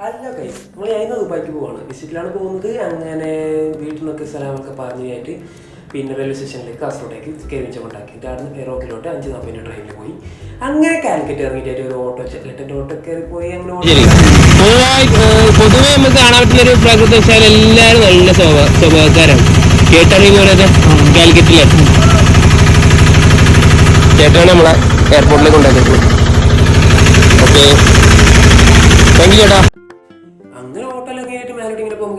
അല്ല കൈ നമ്മൾ അതിന് ദുബായിക്ക് പോവാണ്. വിസിറ്റിലാണ് പോകുന്നത്. അങ്ങനെ വീട്ടിൽ നിന്നൊക്കെ സ്ഥലങ്ങളൊക്കെ പറഞ്ഞായിട്ട് പിന്നെ റെയിൽവേ സ്റ്റേഷനിലേക്ക് കാസർഗോഡേക്ക് കയറിച്ച് കൊണ്ടാക്കിയിട്ട് അവിടുന്ന് എറോക്കിലോട്ട് അഞ്ച് നാൽപ്പതിന്റെ ട്രെയിനിൽ പോയി. അങ്ങനെ കാലിക്കറ്റ് ഇറങ്ങിയിട്ട് ഒരു ഓട്ടോ ചെല്ലറ്റിന്റെ ഓട്ടോ കയറി പോയി. അങ്ങനെ പൊതുവെ നമുക്ക് കാണാൻ പറ്റുന്ന ഒരു പ്രകൃതി വെച്ചാൽ എല്ലാവരും നല്ല സ്വഭാവ സ്വഭാവക്കാരാണ്. കേട്ടറിയുന്ന പോലത്തെ കാലിക്കറ്റിലെ. കേട്ടാണ് നമ്മളെ എയർപോർട്ടിലേക്ക് ഉണ്ടാക്കിയിട്ടുള്ളത് ഓക്കെ താങ്ക് യു ചേട്ടാ.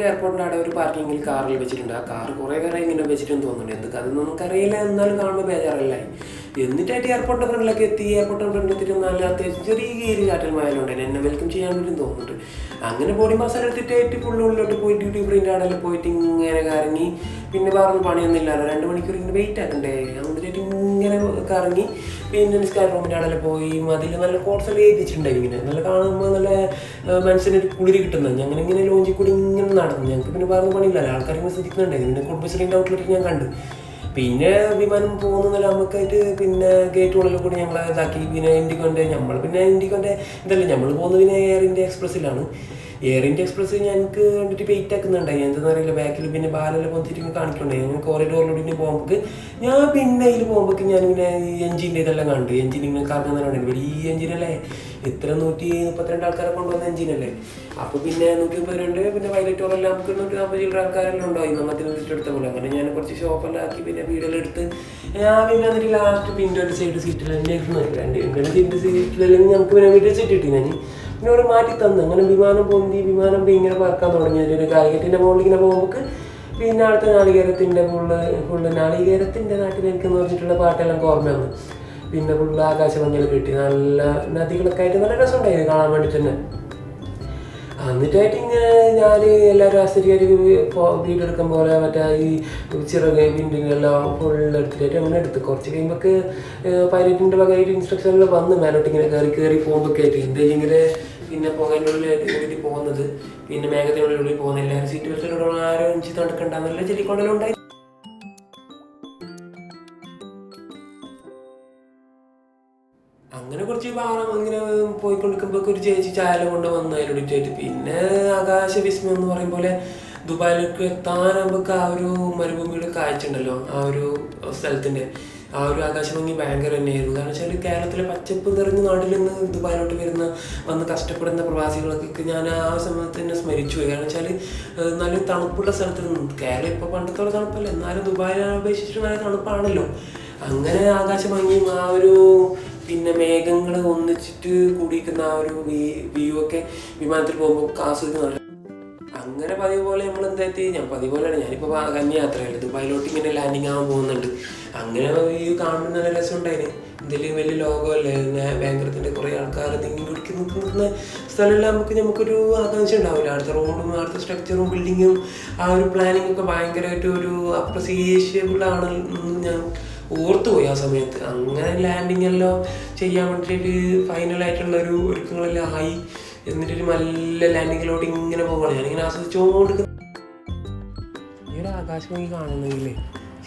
എയർപോർട്ടിന്റെ ഒരു പാർക്കിങ്ങിൽ കാറിൽ വെച്ചിട്ടുണ്ട്. ആ കാർ കുറേ നേരം ഇങ്ങനെ വെച്ചിട്ടുണ്ട് തോന്നുന്നുണ്ട്. എന്തൊക്കെ അതൊന്നും നമുക്കറിയില്ല. എന്നാലും കാണുമ്പോൾ ബേജാറല്ല? എന്നിട്ടായിട്ട് എയർപോർട്ടിന്റെ ഫ്രണ്ടിലൊക്കെ എത്തി. എയർപോർട്ടിന്റെ ഫ്രണ്ടിൽ എത്തിയിട്ട് നല്ല അത്യാവശ്യം ചെറിയ ഏരിയ ചാറ്റൽ മായാലുണ്ട് എന്നെ വെൽക്കം ചെയ്യാൻ വേണ്ടി തോന്നുന്നുണ്ട് അങ്ങനെ ബോഡി മസാല എടുത്തിട്ടായിട്ട് ഫുള്ള് ഉള്ളിലോട്ട് പോയി ഡ്യൂട്ടി ഫ്രീന്റെ അവിടെ പോയിട്ട് ഇങ്ങനെ കറങ്ങി. പിന്നെ വേറെ പണിയൊന്നും ഇല്ലല്ലോ രണ്ട് മണിക്കൂർ ഇങ്ങനെ വെയിറ്റ് ആക്കണ്ടേ? അതുകൊണ്ട് ഇങ്ങനെ കറങ്ങി. പിന്നെ നിസ്കാര റൂമിന്റെ അവിടെ പോയി. അതിൽ നല്ല കോട്സ് എല്ലാം എഴുതിച്ചിട്ടുണ്ടായി ഇങ്ങനെ. നല്ല കാണുമ്പോൾ നല്ല മനസ്സിന് മനസ്സിനൊരു കുളിരി കിട്ടുന്നത് ഞങ്ങൾ ഇങ്ങനെ ലോഞ്ചിൽ കൂടി ഇങ്ങനെ നടന്നു. ഞങ്ങൾക്ക് പിന്നെ വേറെ പണിയില്ലല്ലോ ആൾക്കാർ ഇങ്ങനെ പിന്നെ കുടുംബശ്രീന്റെ ഔട്ട്ലെറ്റ് ഞാൻ കണ്ടു. പിന്നെ വിമാനം പോകുന്നതല്ല നമുക്കായിട്ട് പിന്നെ ഗേറ്റ് ഉള്ളിൽ കൂടി ഞങ്ങൾ ഇതാക്കി. പിന്നെ ഇന്ത്യക്കൊണ്ട് നമ്മൾ പിന്നെ ഇന്ത്യക്കൊണ്ട് ഇതല്ല നമ്മൾ പോകുന്നത് പിന്നെ എയർ ഇന്ത്യ എക്സ്പ്രസ്സിലാണ് എയർ ഇന്ത്യ എക്സ്പ്രസ് ഞങ്ങൾക്ക് വേണ്ടിയിട്ട് വെയിറ്റ് ആക്കുന്നുണ്ടായി. എന്താണെന്ന് അറിയില്ല ബാക്കിൽ പിന്നെ ബാലെല്ലാം ഇങ്ങനെ കാണിക്കണ്ടായി ഞാൻ കോറിഡോറിലൂടെ ഇങ്ങനെ പോകുമ്പോൾ ഞാൻ പിന്നെ അതിൽ പോകുമ്പോൾ ഞാനിങ്ങനെ ഈ എഞ്ചിന്റെ ഇതെല്ലാം കണ്ടു. എഞ്ചിൻ ഇങ്ങനെ കറങ്ങുന്നതാണ് വലിയ എഞ്ചിനല്ലേ ഇത്ര നൂറ്റി മുപ്പത്തിരണ്ട് ആൾക്കാരെ കൊണ്ടുവന്ന എഞ്ചിനല്ലേ അപ്പോൾ പിന്നെ നൂറ്റി മുപ്പത്തിരണ്ട് പിന്നെ പൈലറ്റോറെല്ലാം നമുക്ക് നൂറ്റി നാൽപ്പത് ചില്ലറ ആൾക്കാരെല്ലാം ഉണ്ടായി. നമ്മത്തിന് എടുത്ത പോലെ? അങ്ങനെ ഞാൻ കുറച്ച് ഷോപ്പെല്ലാം ആക്കി പിന്നെ വീടെല്ലാം എടുത്ത് ഞാൻ പിന്നെ എന്നിട്ട് ലാസ്റ്റ് പിന്നെ ഒരു സൈഡ് സീറ്റിൽ തന്നെ ഇരുന്നു രണ്ട് സീറ്റ് സീറ്റിലെല്ലാം ഞങ്ങൾക്ക് പിന്നെ വീട്ടിൽ സീറ്റ് കിട്ടി ഞാൻ ഒരു മാറ്റി തന്നു. അങ്ങനെ വിമാനം പൊന്തി വിമാനം ഇങ്ങനെ പറക്കാൻ തുടങ്ങി. ഒരു കാലിക്കറ്റിന്റെ മുകളിൽ ഇങ്ങനെ പോകുമ്പോൾ പിന്നെ അടുത്ത നാളികേരത്തിന്റെ ഫുള്ള് ഫുള്ള് നാളികേരത്തിന്റെ നാട്ടിൽ എനിക്കെന്ന് പറഞ്ഞിട്ടുള്ള പാട്ടെല്ലാം ഓർമ്മ വന്നു. പിന്നെ ഫുള്ള് ആകാശമഞ്ഞൾ കിട്ടി. നല്ല നദികളൊക്കെ ആയിട്ട് നല്ല രസമുണ്ടായിരുന്നു കാണാൻ വേണ്ടി തന്നെ. എന്നിട്ടായിട്ട് ഇങ്ങനെ ഞാൻ എല്ലാവരും ആശ്ചര്യമായിട്ട് വീട് എടുക്കും പോലെ മറ്റേ ഈ ചിറക് വിൻഡിങ്ങെല്ലാം ഫുൾ എടുത്തിട്ടായിട്ട് അങ്ങനെ എടുത്ത്. കുറച്ച് കഴിയുമ്പോൾ പൈലറ്റിന്റെ വകയായിട്ട് ഇൻസ്ട്രക്ഷനിൽ വന്ന് മേലോട്ട് ഇങ്ങനെ കയറി കയറി പോകുമ്പോൾ ആയിട്ട്. എന്തെങ്കിലും ഇങ്ങനെ പിന്നെ കൂടി പോകുന്നത്. പിന്നെ മേഘത്തിന്റെ ഉള്ളിൽ പോകുന്ന എല്ലാവരും സീറ്റ് ബെൽറ്റിലൂടെ ആരും നടക്കണ്ടെന്നുള്ള ചെല്ലിക്കൊണ്ടെല്ലാം ഉണ്ടായി. അങ്ങനെ കുറച്ച് ഭാഗം ഇങ്ങനെ പോയിക്കൊണ്ടിരിക്കുമ്പോൾ ഒരു ചേച്ചി ചായ കൊണ്ട് വന്നു അതിലൂടെ പിന്നെ ആകാശ വിസ്മയം എന്ന് പറയും പോലെ ദുബായിലേക്ക് നമുക്ക് ആ ഒരു മരുഭൂമിയുടെ കാഴ്ച ഉണ്ടല്ലോ ആ ഒരു സ്ഥലത്തിന്റെ ആ ഒരു ആകാശഭംഗി ഭയങ്കര തന്നെയായിരുന്നു. കാരണം വെച്ചാൽ കേരളത്തിലെ പച്ചപ്പ് നിറഞ്ഞ നാട്ടിൽ നിന്ന് ദുബായിലോട്ട് വരുന്ന വന്ന് കഷ്ടപ്പെടുന്ന പ്രവാസികളൊക്കെ ഞാൻ ആ സമയത്ത് തന്നെ സ്മരിച്ചു പോയി. കാരണം വെച്ചാൽ നല്ല തണുപ്പുള്ള സ്ഥലത്ത് നിന്ന് കേരളം ഇപ്പോൾ പണ്ടത്തോളം തണുപ്പല്ല. എന്നാലും ദുബായിനെ അപേക്ഷിച്ചിട്ട് നല്ല തണുപ്പാണല്ലോ. അങ്ങനെ ആകാശഭംഗിയും ആ ഒരു പിന്നെ മേഘങ്ങൾ ഒന്നിച്ചിട്ട് കൂടിയിരിക്കുന്ന ആ ഒരു വ്യൂ ഒക്കെ വിമാനത്തിൽ പോകുമ്പോൾ ആസ്വദിക്കുന്നുണ്ട് അങ്ങനെ പതിവ് പോലെ നമ്മൾ എന്താത്തി ഞാൻ പതിവ് പോലെയാണ്. ഞാനിപ്പോൾ കന്യാത്രയല്ലേ ദുബായിലോട്ട് ഇങ്ങനെ ലാൻഡിങ് ആവാൻ പോകുന്നുണ്ട്. അങ്ങനെ ഈ കാണുന്ന നല്ല രസമുണ്ടായിന് എന്തെങ്കിലും വലിയ ലോകമല്ലേ? പിന്നെ ബാങ്കരത്തിന്റെ കുറേ ആൾക്കാർ തിങ്ങി പിടിക്ക് നിൽക്കുന്ന സ്ഥലമെല്ലാം നമുക്ക് നമുക്കൊരു ആകാംക്ഷ ഉണ്ടാവില്ല. അടുത്ത റോഡും അടുത്ത സ്ട്രക്ചറും ബിൽഡിങ്ങും ആ ഒരു പ്ലാനിങ് ഒക്കെ ഭയങ്കരമായിട്ട് ഒരു അപ്രസിയേഷ്യബിൾ ആണ് ഞാൻ ഓർത്തുപോയി ആ സമയത്ത്. അങ്ങനെ ലാൻഡിങ് എല്ലാം ചെയ്യാൻ വേണ്ടിയിട്ട് ഫൈനലായിട്ടുള്ള ഒരു ഒരുക്കങ്ങളെല്ലാം ആയി. എന്നിട്ടൊരു നല്ല ലാൻഡിങ്ങിലോട്ട് ഇങ്ങനെ പോവുകയാണ് ഞാനിങ്ങനെ ആസ്വദിച്ചുകൊണ്ട് ഈ ഒരു ആകാശഭംഗി കാണണമെങ്കിൽ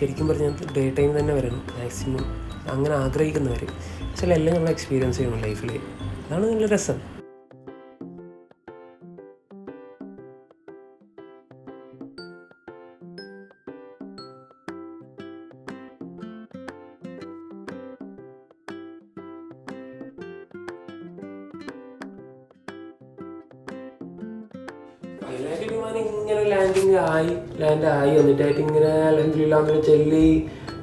ശരിക്കും പറഞ്ഞാൽ ഡേ ടൈം തന്നെ വരണം. മാക്സിമം അങ്ങനെ ആഗ്രഹിക്കുന്നവർ പക്ഷേ എല്ലാം നമ്മൾ എക്സ്പീരിയൻസ് ചെയ്യണം ലൈഫിൽ അതാണ് നല്ല രസം. വിമാനം ഇങ്ങനെ ലാൻഡിങ് ആയി ലാൻഡ് ആയി. എന്നിട്ടായിട്ട് ഇങ്ങനെ അലഹദില്ലാന്ന് ചെല്ലി.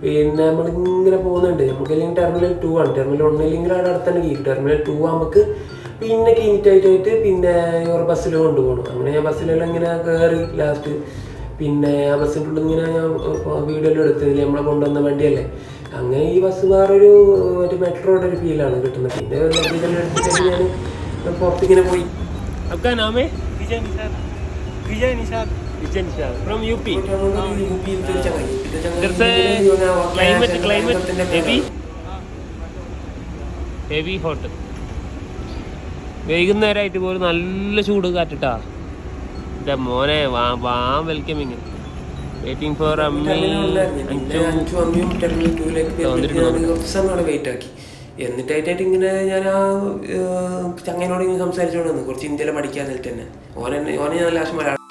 പിന്നെ നമ്മൾ ഇങ്ങനെ പോകുന്നുണ്ട്. നമുക്ക് അല്ലെങ്കിൽ ടെർമിനൽ ടു ആണ് ടെർമിനൽ ഒന്നില്ലെങ്കിൽ അവിടെ ആണ് തന്നെ കീപ്പ് ടെർമിനൽ ടു നമുക്ക് പിന്നെ കീറ്റായിട്ടായിട്ട് പിന്നെ ഒരു ബസ്സിൽ കൊണ്ടുപോകണം അങ്ങനെ ഞാൻ ബസ്സിലെല്ലാം ഇങ്ങനെ കയറി ലാസ്റ്റ് പിന്നെ ആ ബസ്സിന്റെ ഉള്ളിൽ ഇങ്ങനെ ഞാൻ വീഡിയോയിലും എടുത്തത് നമ്മളെ കൊണ്ടുവന്ന വണ്ടിയല്ലേ. അങ്ങനെ ഈ ബസ് വേറൊരു ഒരു മെട്രോയുടെ ഒരു ഫീലാണ് കിട്ടുന്നത്. പിന്നെ വീഡിയോയിലെടുത്തിട്ട് ഞാൻ പുറത്തിങ്ങനെ പോയി. അക്കാനാമേ Vijay Vijay U P climate climate heavy hot വൈകുന്നേരമായിട്ട് പോലും നല്ല ചൂട് കാറ്റിട്ടാ. എന്റെ മോനെ വാ വാ വെൽക്കമിങ് വെയിറ്റിംഗ് ഫോർ അമ്മി. അഞ്ചു വന്നിട്ടുണ്ട് എന്നിട്ടായിട്ടായിട്ട് ഇങ്ങനെ ഞാൻ ആ ചങ്ങനോട് ഇങ്ങനെ സംസാരിച്ചുകൊണ്ട് വന്നു. കുറച്ച് ഇന്ത്യയിലെ പഠിക്കാൻ തന്നെ. ഓനെ ഓനെ ഞാൻ ലാസ്റ്റ് മലയാളം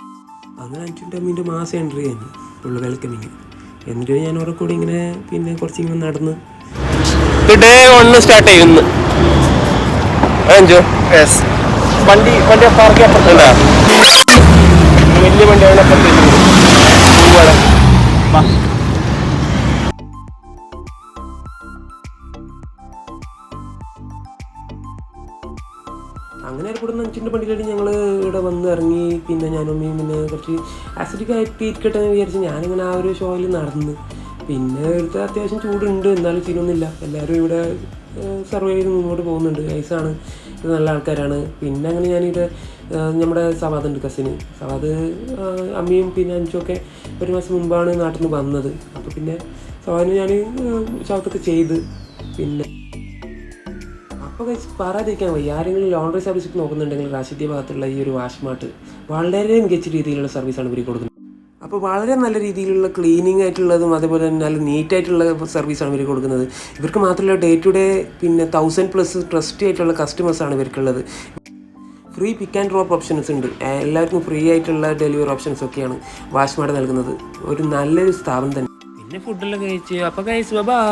അങ്ങനെ അഞ്ചു ടൈമിന്റെ മാസം എൻട്രി ചെയ്യുന്നു ഫുള്ള് വെൽക്കമിങ് എന്നിട്ട് ഞാൻ ഓരോ കൂടി ഇങ്ങനെ പിന്നെ കുറച്ച് ഇങ്ങനെ നടന്ന് ഡേ ഒന്ന് സ്റ്റാർട്ട് ചെയ്യുന്നു. അഞ്ചോ വണ്ടി വണ്ടി പാർക്ക് അപ്പുറത്തുണ്ടോ വലിയ വണ്ടിയാണ് അപ്പുറത്തേക്ക് പോവാടാ. അങ്ങനെ ഏർപ്പെടുന്ന അഞ്ചിന്റെ പണ്ടിലായിട്ട് ഞങ്ങൾ ഇവിടെ വന്ന് ഇറങ്ങി പിന്നെ ഞാൻ അമ്മയും പിന്നെ കുറച്ച് ആസിഡിക് ആയിട്ട് ഇരിക്കട്ടെ എന്ന് വിചാരിച്ച് ഞാനിങ്ങനെ ആ ഒരു ഷോയിൽ നടന്ന്. പിന്നെ ഇവിടുത്തെ അത്യാവശ്യം ചൂടുണ്ട് എന്നാലും സീനൊന്നുമില്ല എല്ലാവരും ഇവിടെ സർവൈവ് ചെയ്ത് മുന്നോട്ട് പോകുന്നുണ്ട്. ഐസാണ് ഇത് നല്ല ആൾക്കാരാണ്. പിന്നെ അങ്ങനെ ഞാനിവിടെ നമ്മുടെ സവാദ് ഉണ്ട് കസിന് സവാദ് അമ്മയും പിന്നെ അഞ്ചുമൊക്കെ ഒരു മാസം മുമ്പാണ് നാട്ടിൽ നിന്ന് വന്നത്. അപ്പോൾ പിന്നെ സവാദിന് ഞാൻ ശവത്തൊക്കെ ചെയ്ത്. പിന്നെ അപ്പോൾ കഴിച്ച് പറയാതിരിക്കാൻ വയ്യ. ആരെങ്കിലും ലോണ്ടറി സർവീസ് നോക്കുന്നുണ്ടെങ്കിൽ റാഷിദ്യ ഭാഗത്തുള്ള ഈ ഒരു വാഷ് മാർട്ട് വളരെ മികച്ച രീതിയിലുള്ള സർവീസാണ് ഇവർ കൊടുക്കുന്നത്. അപ്പോൾ വളരെ നല്ല രീതിയിലുള്ള ക്ലീനിങ് ആയിട്ടുള്ളതും അതേപോലെ തന്നെ നല്ല നീറ്റ് ആയിട്ടുള്ള സർവീസാണ് ഇവർ കൊടുക്കുന്നത്. ഇവർക്ക് മാത്രമല്ല ഡേ ടു ഡേ പിന്നെ തൗസൻഡ് പ്ലസ് ട്രസ്റ്റി ആയിട്ടുള്ള കസ്റ്റമേഴ്സാണ് ഇവർക്കുള്ളത്. Free pick and drop options ഉണ്ട്. എല്ലാവർക്കും ഫ്രീ ആയിട്ടുള്ള ഡെലിവറി ഓപ്ഷൻസ് ഒക്കെയാണ് വാഷ് മാർട്ട് നൽകുന്നത്. ഒരു നല്ലൊരു സ്ഥാപനം തന്നെ. പിന്നെ ഫുഡെല്ലാം കഴിച്ച്. അപ്പോൾ കഴിച്ച് ബൈ